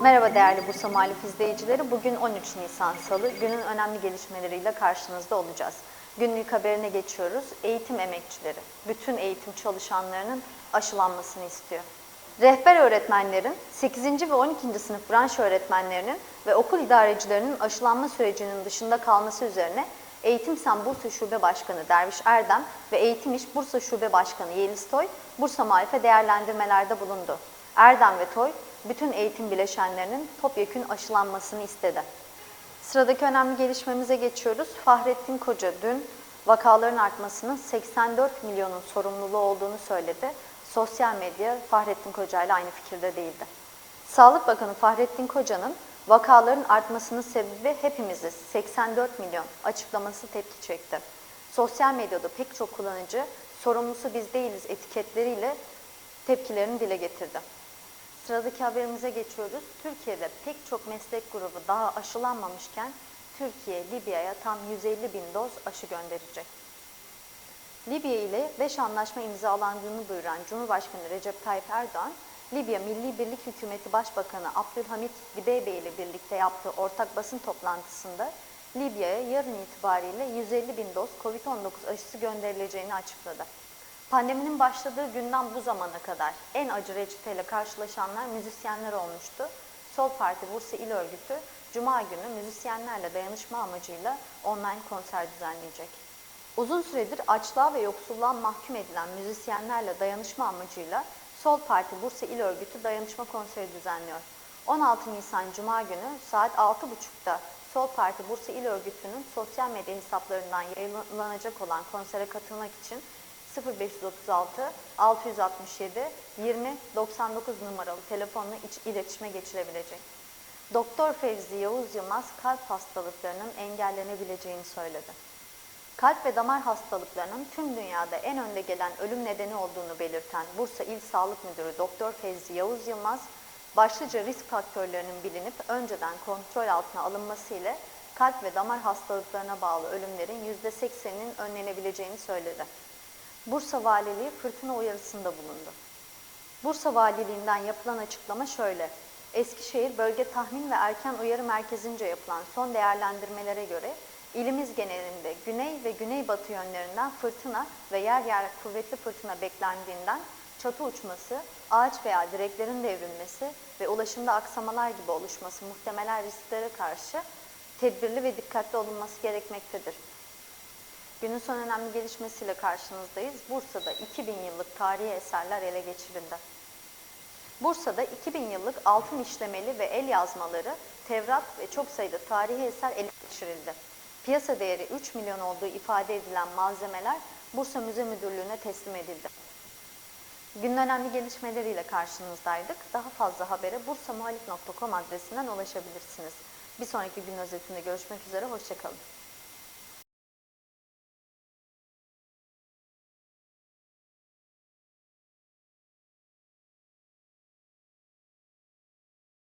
Merhaba değerli Bursa Muhalif izleyicileri. Bugün 13 Nisan Salı. Günün önemli gelişmeleriyle karşınızda olacağız. Günlük haberine geçiyoruz. Eğitim emekçileri, bütün eğitim çalışanlarının aşılanmasını istiyor. Rehber öğretmenlerin, 8. ve 12. sınıf branş öğretmenlerinin ve okul idarecilerinin aşılanma sürecinin dışında kalması üzerine Eğitim Sen Bursa Şube Başkanı Derviş Erdem ve Eğitim İş Bursa Şube Başkanı Yeliz Toy, Bursa Muhalif'e değerlendirmelerde bulundu. Erdem ve Toy, bütün eğitim bileşenlerinin topyekün aşılanmasını istedi. Sıradaki önemli gelişmemize geçiyoruz. Fahrettin Koca dün vakaların artmasının 84 milyonun sorumluluğu olduğunu söyledi. Sosyal medya Fahrettin Koca ile aynı fikirde değildi. Sağlık Bakanı Fahrettin Koca'nın vakaların artmasının sebebi hepimiziz 84 milyon açıklaması tepki çekti. Sosyal medyada pek çok kullanıcı sorumlusu biz değiliz etiketleriyle tepkilerini dile getirdi. Sıradaki haberimize geçiyoruz. Türkiye'de pek çok meslek grubu daha aşılanmamışken Türkiye Libya'ya tam 150 bin doz aşı gönderecek. Libya ile 5 anlaşma imzalandığını duyuran Cumhurbaşkanı Recep Tayyip Erdoğan, Libya Milli Birlik Hükümeti Başbakanı Abdülhamit Dibeybe ile birlikte yaptığı ortak basın toplantısında Libya'ya yarın itibariyle 150 bin doz COVID-19 aşısı gönderileceğini açıkladı. Pandeminin başladığı günden bu zamana kadar en acı reçeteyle karşılaşanlar müzisyenler olmuştu. Sol Parti Bursa İl Örgütü Cuma günü müzisyenlerle dayanışma amacıyla online konser düzenleyecek. Uzun süredir açlığa ve yoksulluğa mahkum edilen müzisyenlerle dayanışma amacıyla Sol Parti Bursa İl Örgütü dayanışma konseri düzenliyor. 16 Nisan Cuma günü saat 6.30'da Sol Parti Bursa İl Örgütü'nün sosyal medya hesaplarından yayınlanacak olan konsere katılmak için 0536 667 20 99 numaralı telefonla iç- iletişime geçilebilecek. Doktor Fevzi Yavuz Yılmaz kalp hastalıklarının engellenebileceğini söyledi. Kalp ve damar hastalıklarının tüm dünyada en önde gelen ölüm nedeni olduğunu belirten Bursa İl Sağlık Müdürü Doktor Fevzi Yavuz Yılmaz, başlıca risk faktörlerinin bilinip önceden kontrol altına alınması ile kalp ve damar hastalıklarına bağlı ölümlerin %80'inin önlenebileceğini söyledi. Bursa Valiliği fırtına uyarısında bulundu. Bursa Valiliğinden yapılan açıklama şöyle. Eskişehir Bölge Tahmin ve Erken Uyarı Merkezi'nce yapılan son değerlendirmelere göre ilimiz genelinde güney ve güneybatı yönlerinden fırtına ve yer yer kuvvetli fırtına beklendiğinden çatı uçması, ağaç veya direklerin devrilmesi ve ulaşımda aksamalar gibi oluşması muhtemelen risklere karşı tedbirli ve dikkatli olunması gerekmektedir. Günün son önemli gelişmesiyle karşınızdayız. Bursa'da 2000 yıllık tarihi eserler ele geçirildi. Bursa'da 2000 yıllık altın işlemeli ve el yazmaları, Tevrat ve çok sayıda tarihi eser ele geçirildi. Piyasa değeri 3 milyon olduğu ifade edilen malzemeler Bursa Müze Müdürlüğü'ne teslim edildi. Günün önemli gelişmeleriyle karşınızdaydık. Daha fazla habere bursamuhalif.com adresinden ulaşabilirsiniz. Bir sonraki gün özetinde görüşmek üzere, hoşçakalın.